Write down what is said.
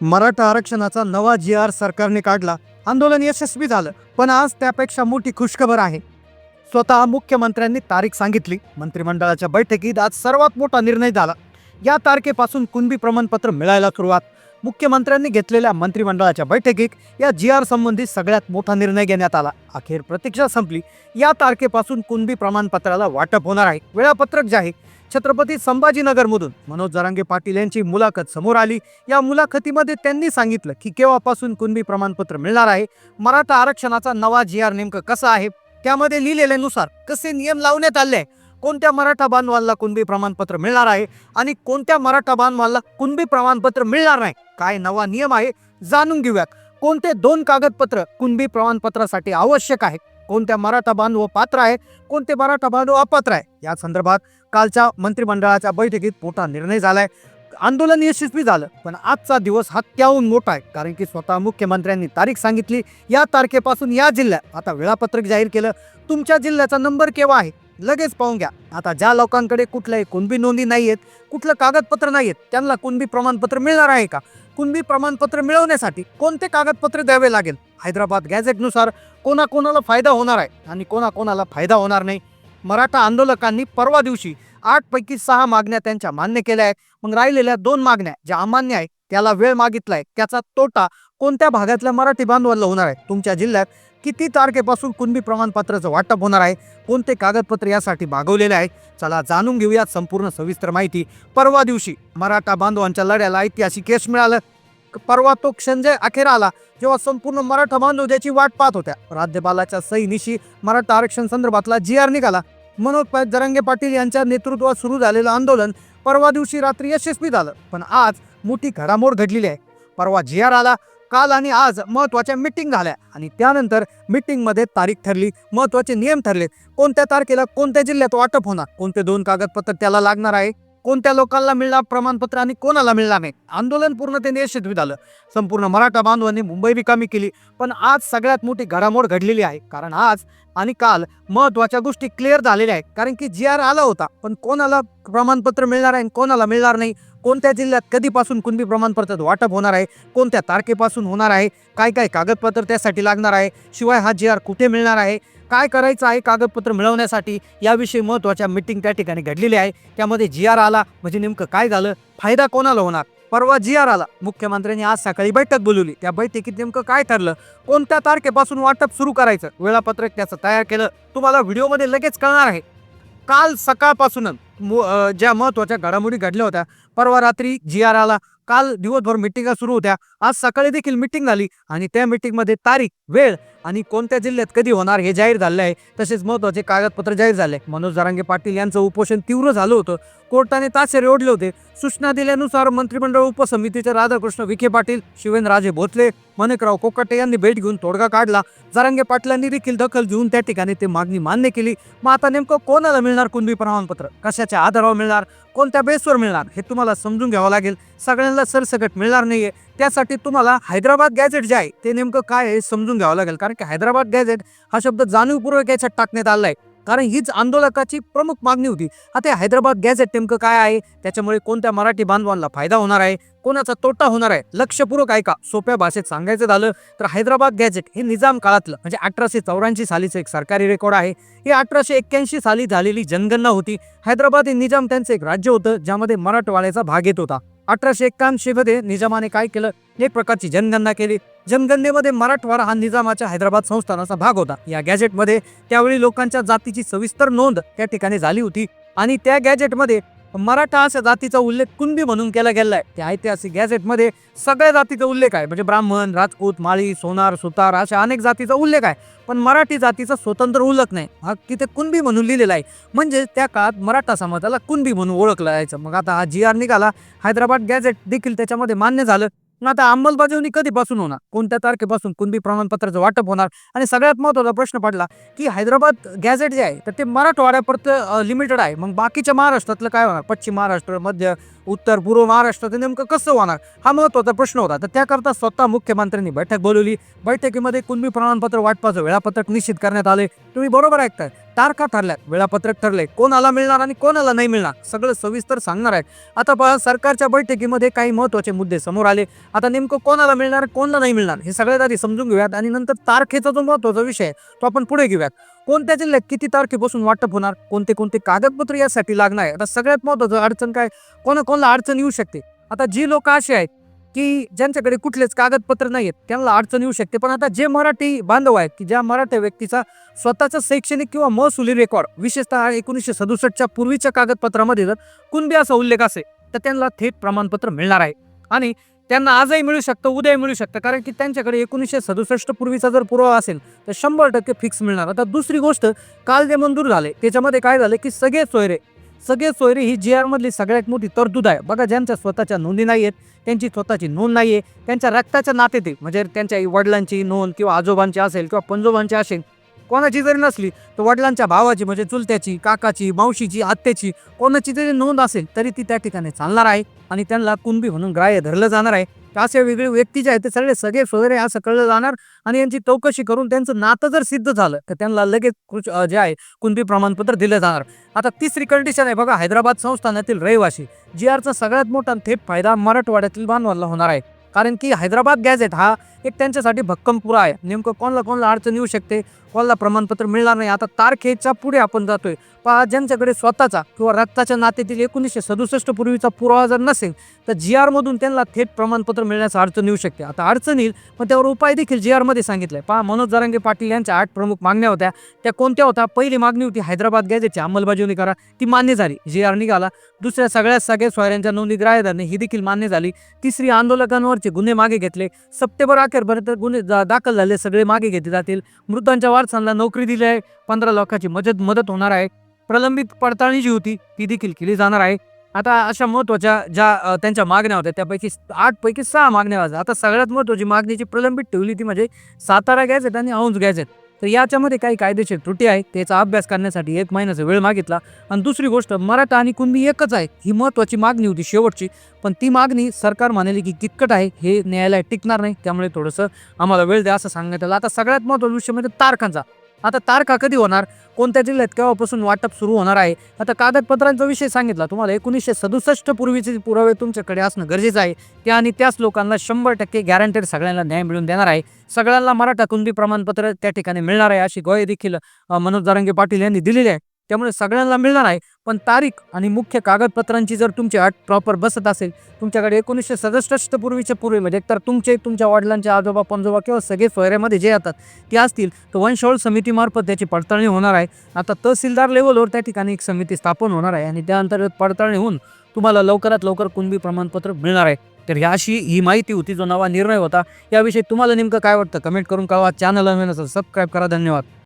मराठा आरक्षणाचा नवा जी आर सरकारने काढला. आंदोलन यशस्वी झालं पण आज त्यापेक्षा मोठी खुशखबर आहे. स्वतः मुख्यमंत्र्यांनी तारीख सांगितली. मंत्रिमंडळाच्या बैठकीत आज सर्वात मोठा निर्णय झाला. या तारखेपासून कुणबी प्रमाणपत्र मिळायला सुरुवात. मुख्यमंत्र्यांनी घेतलेल्या मंत्रिमंडळाच्या बैठकीत या जी आर संबंधी सगळ्यात मोठा निर्णय घेण्यात आला. अखेर प्रतीक्षा संपली. या तारखेपासून कुणबी प्रमाणपत्राला वाटप होणार आहे. वेळापत्रक जे आहे छत्रपती संभाजीनगरमधून मनोज जरांगे पाटील यांची मुलाखत समोर आली. या मुलाखतीमध्ये त्यांनी सांगितलं की केव्हापासून कुणबी प्रमाणपत्र मिळणार आहे? मराठा आरक्षणाचा नवा जी आर नेमकं कसा आहे? त्यामध्ये लिहिलेल्यानुसार कसे नियम लावण्यात आले आहे कोणत्या मराठा बांधवांना कुणबी प्रमाणपत्र मिळणार आहे? आणि कोणत्या मराठा बांधवांना कुणबी प्रमाणपत्र मिळणार नाही? काय नवा नियम आहे? जाणून घेऊयात. कोणते दोन कागदपत्र कुणबी प्रमाणपत्रासाठी आवश्यक आहे? कोणत्या मराठा बांधव पात्र आहे कोणते मराठा बांधव अपात्र आहे? या संदर्भात कालच्या मंत्रिमंडळाच्या बैठकीत मोठा निर्णय झालाय. आंदोलन यशस्वी झालं पण आजचा दिवस हा त्याहून मोठा आहे कारण की स्वतः मुख्यमंत्र्यांनी तारीख सांगितली. या तारखेपासून या जिल्ह्यात आता वेळापत्रक जाहीर केलं. तुमच्या जिल्ह्याचा नंबर केव्हा आहे? लगेच पाहून घ्या. आता ज्या लोकांकडे कुठल्याही कुणबी नोंदी नाही आहेत कुठलं कागदपत्र नाही आहेत त्यांना कुणबी प्रमाणपत्र मिळणार आहे का? कुणबी प्रमाणपत्र मिळवण्यासाठी कोणते कागदपत्र द्यावे लागेल? हैदराबाद गॅझेटनुसार कोणाकोणाला फायदा होणार आहे आणि कोणाकोणाला फायदा होणार नाही? मराठा आंदोलकांनी परवा दिवशी आठपैकी सहा मागण्या त्यांच्या मान्य केल्या आहेत. मग राहिलेल्या दोन मागण्या ज्या अमान्य आहेत त्याला वेळ मागितलाय त्याचा तोटा कोणत्या भागातल्या मराठी बांधवांना होणार आहे? तुमच्या जिल्ह्यात किती तारखेपासून कुणबी प्रमाणपत्राचं वाटप होणार आहे? कोणते कागदपत्र यासाठी मागवलेले आहे? चला जाणून घेऊयात संपूर्ण सविस्तर माहिती. परवा दिवशी मराठा बांधवांच्या लढ्याला ऐतिहासिक यश मिळालं. परवा तो क्षण अखेर आला जेव्हा संपूर्ण मराठा बांधव त्याची वाट पाहत होत्या. राज्यपालाच्या सहीनिशी मराठा आरक्षण संदर्भातला जी आर निघाला. मनोज जरंगे पाटील यांच्या नेतृत्वात सुरू झालेलं आंदोलन परवा दिवशी रात्री यशस्वी झालं. पण आज मोठी घडामोड घडलेली आहे. परवा जी आर आला काल आणि आज महत्त्वाच्या मिटिंग झाल्या आणि त्यानंतर मिटिंगमध्ये तारीख ठरली महत्त्वाचे नियम ठरले कोणत्या तारखेला कोणत्या जिल्ह्यात वाटप होणार? कोणते दोन कागदपत्र त्याला लागणार आहे? कोणत्या लोकांना मिळणार प्रमाणपत्र आणि कोणाला मिळणार नाही? आंदोलन पूर्णतेने यशस्वी झालं. संपूर्ण मराठा बांधवांनी मुंबई रिकामी केली. पण आज सगळ्यात मोठी घडामोड घडलेली आहे. कारण आज आणि काल महत्त्वाच्या गोष्टी क्लिअर झालेल्या आहेत. कारण की जी आर आला होता. पण कोणाला प्रमाणपत्र मिळणार आहे आणि कोणाला मिळणार नाही? कोणत्या जिल्ह्यात कधीपासून कुणबी प्रमाणपत्राचं वाटप होणार आहे? कोणत्या तारखेपासून होणार आहे? काय काय कागदपत्र त्यासाठी लागणार आहे? शिवाय हा जी आर कुठे मिळणार आहे? काय करायचं आहे कागदपत्र मिळवण्यासाठी? याविषयी महत्त्वाच्या मिटिंग त्या ठिकाणी घडलेली आहे. त्यामध्ये जी आर आला म्हणजे नेमकं काय झालं? फायदा कोणाला होणार? परवा जी आर आला. मुख्यमंत्र्यांनी आज सकाळी बैठक बोलवली. त्या बैठकीत नेमकं काय ठरलं? कोणत्या तारखेपासून वाटप सुरू करायचं? वेळापत्रक त्याचं तयार केलं. तुम्हाला व्हिडिओमध्ये लगेच कळणार आहे. काल सकाळपासूनच मु- ज्या महत्त्वाच्या घडामोडी घडल्या होत्या परवा रात्री जी आर आला काल दिवसभर मिटिंगा सुरू होत्या. आज सकाळी देखील मिटिंग झाली आणि त्या मिटिंगमध्ये तारीख वेळ आणि कोणत्या जिल्ह्यात कधी होणार हे जाहीर झालं आहे. तसेच महत्त्वाचे कागदपत्र जाहीर झाले. मनोज जरांगे पाटील यांचं उपोषण तीव्र झालं होतं. कोर्टाने ताशेरे ओढले होते. सूचना दिल्यानुसार मंत्रिमंडळ उपसमितीचे राधाकृष्ण विखे पाटील शिवेंद्रराजे भोसले माणिकराव कोकाटे यांनी भेट घेऊन तोडगा काढला. जरांगे पाटलांनी देखील दखल घेऊन त्या ठिकाणी ते मागणी मान्य केली. मग आता नेमकं कोणाला मिळणार कुणबी प्रमाणपत्र? कशाच्या आधारावर मिळणार? कोणत्या बेसवर मिळणार? हे तुम्हाला समजून घ्यावं लागेल. सगळ्यांना सरसकट मिळणार नाहीये. त्यासाठी तुम्हाला हैदराबाद गॅझेट जे आहे ते नेमकं काय आहे समजून घ्यावं लागेल. कारण की हैदराबाद गॅझेट हा शब्द जाणीवपूर्वक याच्यात टाकण्यात आला आहे कारण हीच आंदोलकाची प्रमुख मागणी होती. आता हैदराबाद गॅझेट नेमकं काय आहे? त्याच्यामुळे कोणत्या मराठी बांधवांना फायदा होणार आहे? कोणाचा तोटा होणार आहे? लक्षपूर्वक ऐका. सोप्या भाषेत सांगायचं झालं तर हैदराबाद गॅझेट हे निजाम काळातलं म्हणजे अठराशे चौऱ्याऐंशी सालीचं एक सरकारी रेकॉर्ड आहे. ही अठराशे एक्क्याऐंशी साली झालेली जनगणना होती. हैदराबाद हे निजाम त्यांचं एक राज्य होतं ज्यामध्ये मराठवाड्याचा भाग येत होता. अठराशे एक्क्याऐंशी मध्ये निजामाने काय केलं? एक प्रकारची जनगणना केली. जनगणनेमध्ये मराठवाडा हा निजामाच्या हैदराबाद संस्थानाचा भाग होता. या गॅजेटमध्ये त्यावेळी लोकांच्या जातीची सविस्तर नोंद त्या ठिकाणी झाली होती आणि त्या गॅजेटमध्ये मराठा अशा जातीचा उल्लेख कुणबी म्हणून केला गेलाय. त्या ऐतिहासिक गॅझेटमध्ये सगळ्या जातीचा उल्लेख आहे. म्हणजे ब्राह्मण राजपूत माळी सोनार सुतार अशा अनेक जातीचा उल्लेख आहे. पण मराठी जातीचा स्वतंत्र उल्लेख नाही. हा तिथे कुणबी म्हणून लिहिलेला आहे. म्हणजे त्या काळात मराठा समाजाला कुणबी म्हणून ओळखलं जायचं. मग आता हा जी आर निघाला. हैदराबाद गॅझेट देखील त्याच्यामध्ये मान्य झालं. मग आता अंमलबजावणी कधीपासून होणार? कोणत्या तारखेपासून? कुणबी प्रमाणपत्राचं वाटप होणार? आणि सगळ्यात महत्त्वाचा प्रश्न पडला की हैदराबाद गॅझेट जे आहे तर ते मराठवाड्यापर्यंत लिमिटेड आहे. मग बाकीच्या महाराष्ट्रातलं काय होणार? पश्चिम महाराष्ट्र मध्य उत्तर पूर्व महाराष्ट्रात नेमकं कसं होणार? हा महत्त्वाचा प्रश्न होता. तर त्याकरता स्वतः मुख्यमंत्र्यांनी बैठक बोलवली. बैठकीमध्ये कुणबी प्रमाणपत्र वाटपाचं वेळापत्रक निश्चित करण्यात आले. तुम्ही बरोबर ऐकताय. तारखा ठरल्यात? वेळापत्रक ठरले कोणाला मिळणार आणि कोणाला नाही मिळणार? सगळं सविस्तर सांगणार आहे आता पहा सरकारच्या बैठकीमध्ये काही महत्त्वाचे मुद्दे समोर आले. आता नेमकं कोणाला मिळणार कोणाला नाही मिळणार हे सगळ्यात आधी समजून घेऊयात. आणि नंतर तारखेचा जो महत्त्वाचा विषय आहे तो आपण पुढे घेऊयात. कोणत्या जिल्ह्यात किती तारखेपासून वाटप होणार? कोणते कोणते कागदपत्र यासाठी लागणार आहे आता सगळ्यात महत्त्वाचं अडचण काय? कोणा कोणाला अडचण येऊ शकते? आता जी लोक असे आहेत की ज्यांच्याकडे कुठलेच कागदपत्र नाही आहेत त्यांना अडचण येऊ शकते. पण आता जे मराठी बांधव आहेत की ज्या मराठी व्यक्तीचा स्वतःचा शैक्षणिक किंवा महसुली रेकॉर्ड विशेषतः एकोणीसशे सदुसष्टच्या पूर्वीच्या कागदपत्रामध्ये जर कुणबी असा उल्लेख असेल तर त्यांना थेट प्रमाणपत्र मिळणार आहे. आणि त्यांना आजही मिळू शकतं उद्याही मिळू शकतं. कारण की त्यांच्याकडे एकोणीसशे सदुसष्ट पूर्वीचा जर पुरावा असेल तर शंभर टक्के फिक्स मिळणार. आता दुसरी गोष्ट काल जे मंजूर झाले त्याच्यामध्ये काय झालं की सगळे सोयरे सगळे सोयरे ही जी आरमधली सगळ्यात मोठी तरतूद आहे. बघा ज्यांच्या स्वतःच्या नोंदी नाही आहेत त्यांची स्वतःची नोंद नाही आहे त्यांच्या रक्ताच्या नातेतील म्हणजे त्यांच्या वडिलांची नोंद किंवा आजोबांची असेल किंवा पंजोबांची असेल कोणाची जरी नसली तर वडिलांच्या भावाची म्हणजे चुलत्याची काकाची मावशीची आत्याची कोणाची जरी नोंद असेल तरी ती त्या ठिकाणी चालणार आहे आणि त्यांना कुणबी म्हणून ग्राह्य धरलं जाणार आहे. तर असे वेगळे व्यक्ती जे आहेत ते सगळे सगळे सोयरे असं कळलं जाणार आणि यांची चौकशी करून त्यांचं नातं जर सिद्ध झालं तर त्यांना लगेच जे आहे कुणबी प्रमाणपत्र दिलं जाणार. आता तिसरी कंडिशन आहे बघा हैदराबाद संस्थानातील रहिवासी जी आरचा सगळ्यात मोठा थेट फायदा मराठवाड्यातील बांधवांना होणार आहे. कारण की हैदराबाद गॅझेट हा एक त्यांच्यासाठी भक्कम पुरा आहे. नेमकं कोणाला कोणाला अडचण येऊ शकते? कोणाला प्रमाणपत्र मिळणार नाही? आता तारखेच्या पुढे आपण जातोय. पहा ज्यांच्याकडे स्वतःचा किंवा रक्ताच्या नात्यातील एकोणीसशे सदुसष्ट पूर्वीचा पुरावा जर नसेल तर जी आरमधून त्यांना थेट प्रमाणपत्र मिळण्यास अडचण येऊ शकते. आता अडचण येईल पण त्यावर उपाय देखील जी आरमध्ये सांगितलंय. पहा मनोज जरांगे पाटील यांच्या आठ प्रमुख मागण्या होत्या. त्या कोणत्या होत्या? पहिली मागणी होती हैदराबाद गॅजेटची अंमलबजावणी करा. ती मान्य झाली. जी आर निघाला. दुसऱ्या सगळ्या सगळ्या सोयऱ्यांच्या नोंदी ग्राह्य धरणे ही देखील मान्य झाली. तिसरी आंदोलकांवरचे गुन्हे मागे घेतले. सप्टेंबर अखेरपर्यंत गुन्हे जा- दाखल झाले. सगळे मागे घेतले जातील. मृतांच्या वारसांना नोकरी दिली आहे. पंधरा लाखाची मदत मदत होणार आहे. प्रलंबित पडताळणी जी होती ती देखील केली जाणार आहे. आता अशा महत्त्वाच्या ज्या त्यांच्या मागण्या होत्या त्यापैकी आठ पैकी सहा मागण्या होत्या. आता सगळ्यात महत्त्वाची मागणीची प्रलंबित ठेवली ती म्हणजे सातारा गॅझेट आणि औंध आहेत तर याच्यामध्ये काही कायदेशीर त्रुटी आहे त्याचा अभ्यास करण्यासाठी एक महिन्याचा वेळ मागितला. आणि दुसरी गोष्ट मराठा आणि कुणबी एकच आहे ही महत्त्वाची मागणी होती शेवटची. पण ती मागणी सरकार म्हणाली की कितकट आहे हे न्यायालयात टिकणार नाही. त्यामुळे थोडंसं आम्हाला वेळ द्या असं सांगण्यात आलं. आता सगळ्यात महत्त्वाचा विषय म्हणजे तारखांचा. आता तारखा कधी होणार? कोणत्या जिल्ह्यात केव्हापासून वाटप सुरू होणार आहे? आता कागदपत्रांचा विषय सांगितला तुम्हाला. एकोणीसशे सदुसष्ट पूर्वीचे पुरावे तुमच्याकडे असणं गरजेचं आहे. त्या आणि त्याच लोकांना शंभर टक्के गॅरंटेड सगळ्यांना न्याय मिळून देणार आहे. सगळ्यांना मराठा कुणबी प्रमाणपत्र त्या ठिकाणी मिळणार आहे अशी ग्वाही देखील मनोज दारंगे पाटील यांनी दिलेली आहे. त्यामुळे सगळ्यांना मिळणार आहे. पण तारीख आणि मुख्य कागदपत्रांची जर तुमची अट प्रॉपर बसत असेल तुमच्याकडे एकोणीसशे सदुसष्ट पूर्वीच्या पूर्वी म्हणजे एकतर तुमचे तुमच्या वडिलांचे आजोबा पंजोबा किंवा सगळे सोयऱ्यामध्ये जे येतात ते असतील तर वंशवळ समितीमार्फत त्याची पडताळणी होणार आहे. आता तहसीलदार लेवलवर त्या ठिकाणी एक समिती स्थापन होणार आहे आणि त्या अंतर्गत पडताळणी होऊन तुम्हाला लवकरात लवकर कुणबी प्रमाणपत्र मिळणार आहे. तर याशी ही माहिती होती जो नवा निर्णय होता याविषयी तुम्हाला नेमकं काय वाटतं? कमेंट करून कळवा. चॅनल सबस्क्राईब करा. धन्यवाद.